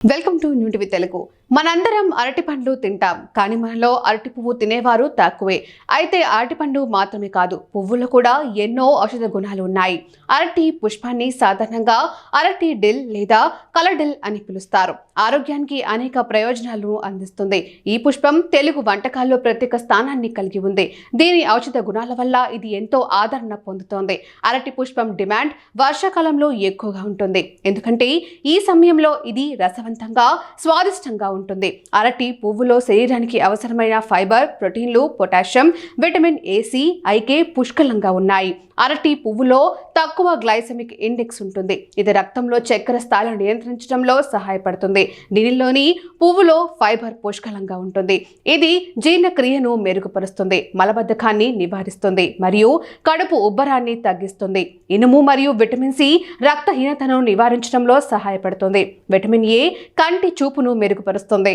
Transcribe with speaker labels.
Speaker 1: Welcome to New TV Telugu. మనందరం అరటి పండ్లు తింటాం కానీ మనలో అరటి పువ్వు తినేవారు తక్కువే. అయితే అరటి పండు మాత్రమే కాదు పువ్వులో కూడా ఎన్నో ఔషధ గుణాలు ఉన్నాయి. అరటి పుష్పాన్ని సాధారణంగా అరటి డిల్ లేదా కలడిల్ అని పిలుస్తారు. ఆరోగ్యానికి అనేక ప్రయోజనాలను అందిస్తుంది. ఈ పుష్పం తెలుగు వంటకాల్లో ప్రత్యేక స్థానాన్ని కలిగి ఉంది. దీని ఔషధ గుణాల వల్ల ఇది ఎంతో ఆదరణ పొందుతోంది. అరటి పుష్పం డిమాండ్ వర్షాకాలంలో ఎక్కువగా ఉంటుంది. ఎందుకంటే ఈ సమయంలో ఇది రసవంతంగా స్వాదిష్టంగా ఉంటుంది. అరటి పువ్వులో శరీరానికి అవసరమైన ఫైబర్ ప్రోటీన్లు పొటాషియం విటమిన్ ఏ ఐకే పుష్కలంగా ఉన్నాయి. అరటి పువ్వులో తక్కువ గ్లైసెమిక్ ఇండెక్స్ ఉంటుంది. ఇది రక్తంలో చక్కెర స్థాయిలను నియంత్రించడంలో సహాయపడుతుంది. దీనిలోని పువ్వులో ఫైబర్ పుష్కలంగా ఉంటుంది. ఇది జీర్ణక్రియను మెరుగుపరుస్తుంది మలబద్ధకాన్ని నివారిస్తుంది మరియు కడుపు ఉబ్బరాన్ని తగ్గిస్తుంది. ఇనుము మరియు విటమిన్ సి రక్తహీనతను నివారించడంలో సహాయపడుతుంది. విటమిన్ ఏ కంటి చూపును మెరుగుపరుస్తుంది.